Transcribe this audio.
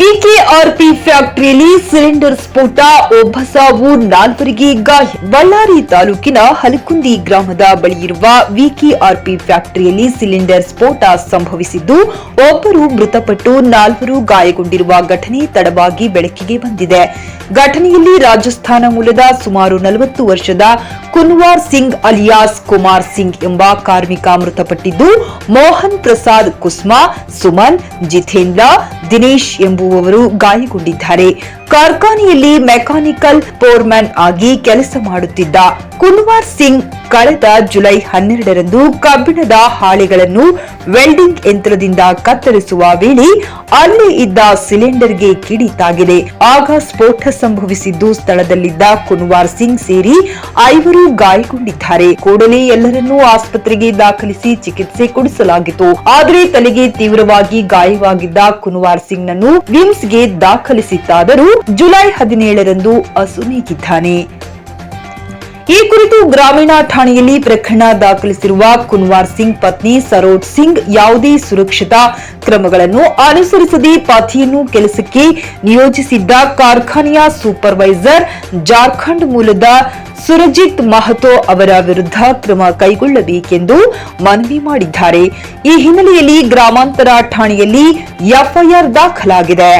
ವಿಕೆಆರ್ಪಿ ಫ್ಯಾಕ್ಟರಿಯಲ್ಲಿ cylinder ಸ್ಫೋಟ ಒಬ್ಬ ಸಾವು ನಾಲ್ವರಿಗೆ ಗಾಯ ಬಳ್ಳಾರಿ ತಾಲೂಕಿನ ಹಲಕುಂದಿ ಗ್ರಾಮದ ಬಳಿ ಇರುವ ವಿಕೆಆರ್ಪಿ ಫ್ಯಾಕ್ಟರಿಯಲ್ಲಿ ಸಿಲಿಂಡರ್ ಸ್ಫೋಟ ಸಂಭವಿಸಿದ್ದು, ಒಬ್ಬರು ಮೃತಪಟ್ಟು ನಾಲ್ವರು ಗಾಯಗೊಂಡಿರುವ ಘಟನೆ ತಡವಾಗಿ ಬೆಳಕಿಗೆ ಬಂದಿದೆ. ಘಟನೆಯಲ್ಲಿ ರಾಜಸ್ಥಾನ ಮೂಲದ ಸುಮಾರು ನಲವತ್ತು ವರ್ಷದ ಕುನ್ವಾರ್ ಸಿಂಗ್ ಅಲಿಯಾಸ್ ಕುಮಾರ್ ಸಿಂಗ್ ಎಂಬ ಕಾರ್ಮಿಕ ಮೃತಪಟ್ಟಿದ್ದು, ಮೋಹನ್ ಪ್ರಸಾದ್ ಕುಸ್ಮಾ, ಸುಮನ್, ಜಿತೇಂದ್ರ, ದಿನೇಶ್ ಎಂಬುವವರು ಗಾಯಗೊಂಡಿದ್ದಾರೆ. ಕಾರ್ಖಾನೆಯಲ್ಲಿ ಮೆಕ್ಯಾನಿಕಲ್ ಫೋರ್ಮ್ಯಾನ್ ಆಗಿ ಕೆಲಸ ಮಾಡುತ್ತಿದ್ದ ಕುನ್ವಾರ್ ಸಿಂಗ್ ಕಳೆದ ಜುಲೈ ಹನ್ನೆರಡರಂದು ಕಬ್ಬಿಣದ ಹಾಳೆಗಳನ್ನು ವೆಲ್ಡಿಂಗ್ ಯಂತ್ರದಿಂದ ಕತ್ತರಿಸುವ ವೇಳೆ ಅಲ್ಲಿ ಇದ್ದ ಸಿಲಿಂಡರ್ಗೆ ಕಿಡಿ ತಾಗಿದೆ ಆಗ ಸ್ಫೋಟ ಸಂಭವಿಸಿದ್ದು ಸ್ಥಳದಲ್ಲಿದ್ದ ಕುನ್ವಾರ್ ಸಿಂಗ್ ಸೇರಿ ಐವರು ಗಾಯಗೊಂಡಿದ್ದಾರೆ. ಕೂಡಲೇ ಎಲ್ಲರನ್ನೂ ಆಸ್ಪತ್ರೆಗೆ ದಾಖಲಿಸಿ ಚಿಕಿತ್ಸೆ ಕೊಡಿಸಲಾಗಿತ್ತು. ಆದರೆ ತಲೆಗೆ ತೀವ್ರವಾಗಿ ಗಾಯವಾಗಿದ್ದ ಕುನ್ವಾರ್ ಸಿಂಗ್ ನನ್ನು ವಿಮ್ಸ್ಗೆ ದಾಖಲಿಸಿತ್ತಾದರೂ ಜುಲೈ ಹದಿನೇಳರಂದು ಅಸುನೀಗಿದ್ದಾನೆ. ಈ ಕುರಿತು ಗ್ರಾಮೀಣ ಠಾಣೆಯಲ್ಲಿ ಪ್ರಕರಣ ದಾಖಲಿಸಿರುವ ಕುನ್ವಾರ್ ಸಿಂಗ್ ಪತ್ನಿ ಸರೋಜ್ ಸಿಂಗ್ ಯಾವುದೇ ಸುರಕ್ಷತಾ ಕ್ರಮಗಳನ್ನು ಅನುಸರಿಸದೆ ಪತಿಯನ್ನು ಕೆಲಸಕ್ಕೆ ನಿಯೋಜಿಸಿದ್ದ ಕಾರ್ಖಾನೆಯ ಸೂಪರ್ವೈಸರ್ ಜಾರ್ಖಂಡ್ ಮೂಲದ ಸುರಜಿತ್ ಮಹತೋ ಅವರ ವಿರುದ್ಧ ಕ್ರಮ ಕೈಗೊಳ್ಳಬೇಕೆಂದು ಮನವಿ ಮಾಡಿದ್ದಾರೆ. ಈ ಹಿನ್ನೆಲೆಯಲ್ಲಿ ಗ್ರಾಮಾಂತರ ಠಾಣೆಯಲ್ಲಿ ಎಫ್ಐಆರ್ ದಾಖಲಾಗಿದೆ.